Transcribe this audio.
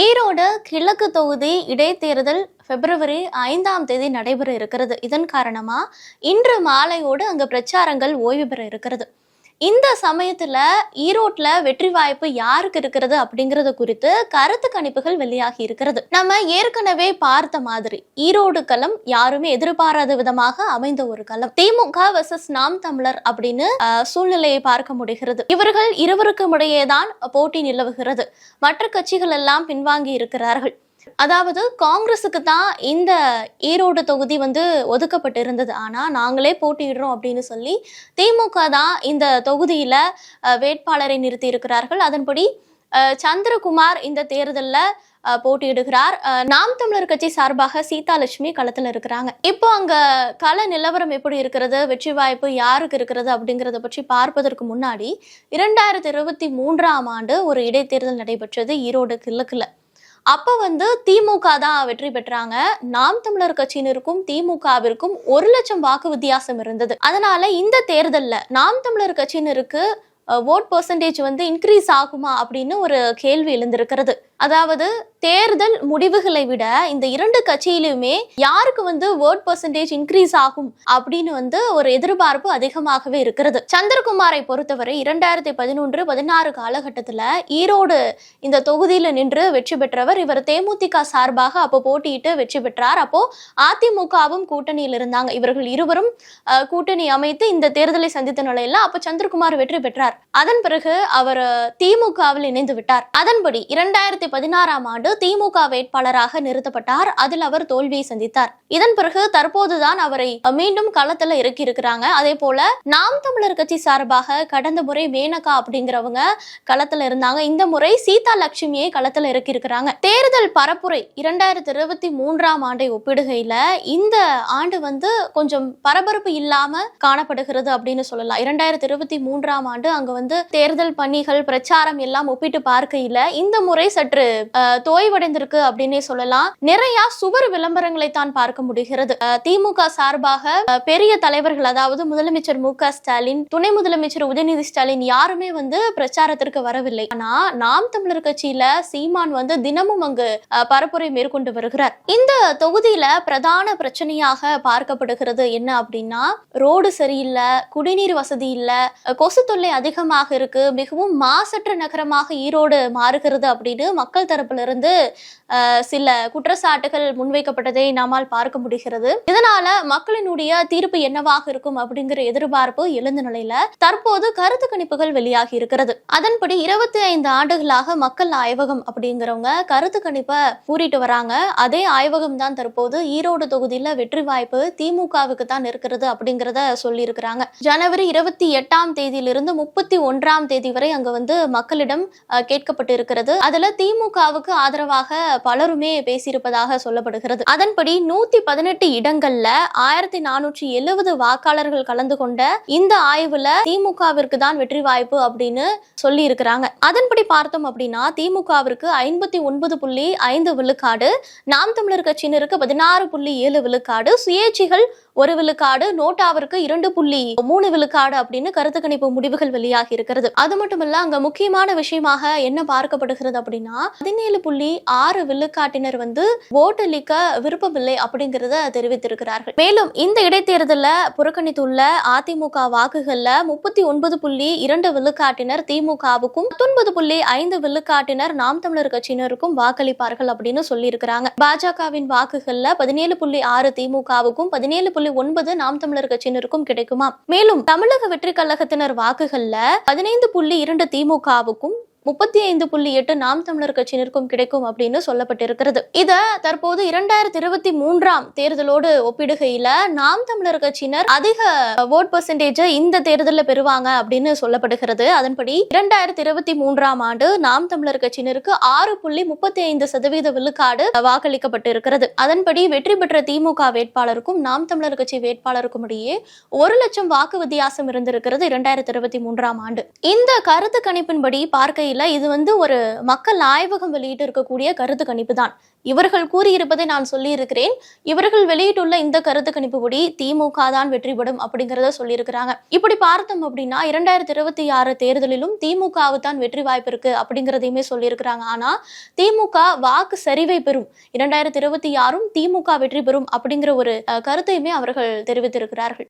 ஈரோடு கிழக்கு தொகுதி இடைத்தேர்தல் பிப்ரவரி ஐந்தாம் தேதி நடைபெற இருக்கிறது. இதன் காரணமாக இன்று மாலையோடு அங்கே பிரச்சாரங்கள் ஓய்வு பெற இருக்கிறது. இந்த சமயத்துல ஈரோட்ல வெற்றி வாய்ப்பு யாருக்கு இருக்கிறது அப்படிங்கறது குறித்து கருத்து கணிப்புகள் வெளியாகி இருக்கிறது. நம்ம ஏற்கனவே பார்த்த மாதிரி ஈரோடு களம் யாருமே எதிர்பாராத விதமாக அமைந்த ஒரு களம். திமுக வர்சஸ் நாம் தமிழர் அப்படின்னு சூழ்நிலையை பார்க்க முடிகிறது. இவர்கள் இருவருக்கும் இடையேதான் போட்டி நிலவுகிறது. மற்ற கட்சிகள் எல்லாம் பின்வாங்கி இருக்கிறார்கள். அதாவது காங்கிரஸுக்கு தான் இந்த ஈரோடு தொகுதி வந்து ஒதுக்கப்பட்டு இருந்தது ஆனால் நாங்களே போட்டியிடுறோம் அப்படின்னு சொல்லி திமுக தான் இந்த தொகுதியில் வேட்பாளரை நிறுத்தி இருக்கிறார்கள் அதன்படி சந்திரகுமார் இந்த தேர்தலில் போட்டியிடுகிறார். நாம் தமிழர் கட்சி சார்பாக சீதாலட்சுமி களத்தில் இருக்கிறாங்க. இப்போ அங்க கள நிலவரம் எப்படி இருக்கிறது? வெற்றி வாய்ப்பு யாருக்கு இருக்கிறது? அப்படிங்கிறத பற்றி பார்ப்பதற்கு முன்னாடி இரண்டாயிரத்தி இருபத்தி மூன்றாம் ஆண்டு ஒரு இடைத்தேர்தல் நடைபெற்றது ஈரோடு கிழக்குல. அப்போ வந்து திமுக தான் வெற்றி பெற்றாங்க. நாம் தமிழர் கட்சியினருக்கும் திமுகவிற்கும் ஒரு லட்சம் வாக்கு வித்தியாசம் இருந்தது. அதனால இந்த தேர்தலில் நாம் தமிழர் கட்சியினருக்கு ஓட் பர்சன்டேஜ் வந்து இன்க்ரீஸ் ஆகுமா அப்படின்னு ஒரு கேள்வி எழுந்திருக்கிறது. அதாவது தேர்தல் முடிவுகளை விட இந்த இரண்டு கட்சியிலுமே யாருக்கு வந்து ஓட் பர்சன்டேஜ் இன்க்ரீஸ் ஆகும் அப்படின்னு வந்து ஒரு எதிர்பார்ப்பு அதிகமாகவே இருக்கிறது. சந்திரகுமாரை பொறுத்தவரை இரண்டாயிரத்தி பதினொன்று பதினாறு காலகட்டத்தில் ஈரோடு இந்த தொகுதியில் நின்று வெற்றி பெற்றவர் இவர் தேமுதிக சார்பாக அப்போ போட்டியிட்டு வெற்றி பெற்றார். அப்போ அதிமுகவும் கூட்டணியில் இருந்தாங்க. இவர்கள் இருவரும் கூட்டணி அமைத்து இந்த தேர்தலை சந்தித்த நிலையில் அப்போ சந்திரகுமார் வெற்றி பெற்றார். அதன் பிறகு அவர் திமுகவில் இணைந்து விட்டார். அதன்படி இரண்டாயிரத்தி பதினாறாம் ஆண்டு திமுக வேட்பாளராக நிறுத்தப்பட்டார். அதில் அவர் தோல்வியை சந்தித்தார். இதன் பிறகு தற்போதுதான் அவரை மீண்டும் களத்துல இறக்கி இருக்கிறாங்க அதே போல நாம் தமிழர் கட்சி சார்பாக கடந்த முறை மேனகா அப்படிங்கிறவங்க களத்துல இருந்தாங்க. இந்த முறை சீதா லட்சுமியை களத்துல இறக்கி இருக்கிறாங்க தேர்தல் பரப்புரை இரண்டாயிரத்தி இருபத்தி மூன்றாம் ஆண்டை ஒப்பிடுகையில இந்த ஆண்டு வந்து கொஞ்சம் பரபரப்பு இல்லாம காணப்படுகிறது அப்படின்னு சொல்லலாம். இரண்டாயிரத்தி இருபத்தி மூன்றாம் ஆண்டு அங்க வந்து தேர்தல் பணிகள் பிரச்சாரம் எல்லாம் ஒப்பிட்டு பார்க்கையில இந்த முறை சற்று ஒரு தோய்வடைந்திருக்கு அப்படின்னே சொல்லலாம். நிறைய சுவர் விளம்பரங்களை தான் பார்க்க முடிகிறது. திமுக சார்பாக பெரிய தலைவர்கள் அதாவது முதலமைச்சர் மு க ஸ்டாலின் துணை முதலமைச்சர் உதயநிதி ஸ்டாலின் யாருமே வந்து பிரச்சாரத்திற்கு வரவில்லை. ஆனா நாம் தமிழர் கட்சியில சீமான் வந்து தினமும் அங்கு பரப்புரை மேற்கொண்டு வருகிறார். இந்த தொகுதியில பிரதான பிரச்சனையாக பார்க்கப்படுகிறது என்ன அப்படின்னா ரோடு சரியில்லை குடிநீர் வசதி இல்ல கொசு தொல்லை அதிகமாக இருக்கு மிகவும் மாசற்ற நகரமாக ஈரோடு மாறுகிறது அப்படின்னு மக்கள் தரப்பிலிருந்து சில குற்றச்சாட்டுகள் முன்வைக்கப்பட்டதை நம்மால் பார்க்க முடிகிறது. இதனால மக்களினுடைய தீர்ப்பு என்னவாக இருக்கும் அப்படிங்கிற எதிர்பார்ப்பு எழுந்த நிலையில தற்போது கருத்து கணிப்புகள் வெளியாகி இருக்கிறது. அதன்படி இருபத்தி ஐந்து ஆண்டுகளாக மக்கள் ஆய்வகம் அப்படிங்கிறவங்க கருத்து கணிப்பை கூறிட்டு வராங்க. அதே ஆய்வகம் தான் தற்போது ஈரோடு தொகுதியில வெற்றி வாய்ப்பு திமுகவுக்கு தான் இருக்கிறது அப்படிங்கிறத சொல்லி இருக்கிறாங்க ஜனவரி இருபத்தி எட்டாம் தேதியிலிருந்து முப்பத்தி ஒன்றாம் தேதி வரை அங்க வந்து மக்களிடம் கேட்கப்பட்டு இருக்கிறது அதுல திமுகவுக்கு ஆதரவாக பலருமே பேசியிருப்பதாக சொல்லப்படுகிறது. அதன்படி நூத்தி பதினெட்டு இடங்கள்ல ஆயிரத்தி நானூற்றி எழுபது வாக்காளர்கள் கலந்து கொண்ட இந்த ஆய்வுல திமுகவிற்கு தான் வெற்றி வாய்ப்பு அப்படின்னு சொல்லி இருக்கிறாங்க அதன்படி பார்த்தோம் அப்படின்னா திமுகவிற்கு ஐம்பத்தி ஒன்பது புள்ளி ஐந்து விழுக்காடு நாம் தமிழர் கட்சியினருக்கு பதினாறு புள்ளி ஏழு விழுக்காடு சுயேட்சிகள் ஒரு விழுக்காடு நோட்டாவிற்கு இரண்டு புள்ளி மூணு விழுக்காடு அப்படின்னு கருத்து கணிப்பு முடிவுகள் வெளியாகி இருக்கிறது. அது மட்டும் அங்க முக்கியமான விஷயமாக என்ன பார்க்கப்படுகிறது அப்படின்னா பதினேழு புள்ளி ஆறு விழுக்காட்டினர் வந்து ஓட்டளிக்க விருப்பமில்லை அப்படிங்கறத தெரிவித்திருக்கிறார்கள். மேலும் இந்த இடைத்தேர்தல புறக்கணித்துள்ள அதிமுக வாக்குகள்ல முப்பத்தி ஒன்பது புள்ளி இரண்டு விழுக்காட்டினர் திமுகவுக்கும் பத்தொன்பது புள்ளி ஐந்து விழுக்காட்டினர் நாம் தமிழர் கட்சியினருக்கும் வாக்களிப்பார்கள் அப்படின்னு சொல்லியிருக்கிறாங்க. பாஜகவின் வாக்குகள்ல பதினேழு புள்ளி ஆறு திமுகவுக்கும் பதினேழு புள்ளி ஒன்பது நாம் தமிழர் கட்சியினருக்கும் கிடைக்குமா? மேலும் தமிழக வெற்றி கழகத்தினர் வாக்குகள்ல பதினைந்து புள்ளி இரண்டு திமுகவுக்கும் முப்பத்தி ஐந்து புள்ளி எட்டு நாம் தமிழர் கட்சியினருக்கும் கிடைக்கும் அப்படின்னு சொல்லப்பட்டிருக்கிறது. இத தற்போது இரண்டாயிரத்தி இருபத்தி மூன்றாம் தேர்தலோடு ஒப்பிடுகையில நாம் தமிழர் கட்சியினர் அதிக ஓட் பர்சன்டேஜ் இந்த தேர்தலில் பெறுவாங்க அப்படின்னு சொல்லப்படுகிறது. அதன்படி இரண்டாயிரத்தி இருபத்தி மூன்றாம் ஆண்டு நாம் தமிழர் கட்சியினருக்கு ஆறு புள்ளி முப்பத்தி ஐந்து சதவீத விழுக்காடு வாக்களிக்கப்பட்டு இருக்கிறது அதன்படி வெற்றி பெற்ற திமுக வேட்பாளருக்கும் நாம் தமிழர் கட்சி வேட்பாளருக்கும் இடையே ஒரு லட்சம் வாக்கு வித்தியாசம் இருந்திருக்கிறது இரண்டாயிரத்தி இருபத்தி மூன்றாம் ஆண்டு. இந்த கருத்து கணிப்பின்படி பார்க்க தெரியல இது வந்து ஒரு மக்கள் ஆய்வகம் வெளியிட்டு இருக்கக்கூடிய கருத்து கணிப்பு தான். இவர்கள் கூறியிருப்பதை நான் சொல்லியிருக்கிறேன். இவர்கள் வெளியிட்டுள்ள இந்த கருத்து கணிப்புப்படி திமுக தான் வெற்றி பெறும் அப்படிங்கிறத சொல்லியிருக்கிறாங்க. இப்படி பார்த்தோம் அப்படின்னா இரண்டாயிரத்தி இருபத்தி ஆறு தேர்தலிலும் திமுகவு தான் வெற்றி வாய்ப்பு இருக்கு அப்படிங்கிறதையுமே சொல்லியிருக்கிறாங்க. ஆனா திமுக வாக்கு சரிவை பெறும். இரண்டாயிரத்தி இருபத்தி ஆறும் திமுக வெற்றி பெறும் அப்படிங்கிற ஒரு கருத்தையுமே அவர்கள் தெரிவித்திருக்கிறார்கள்.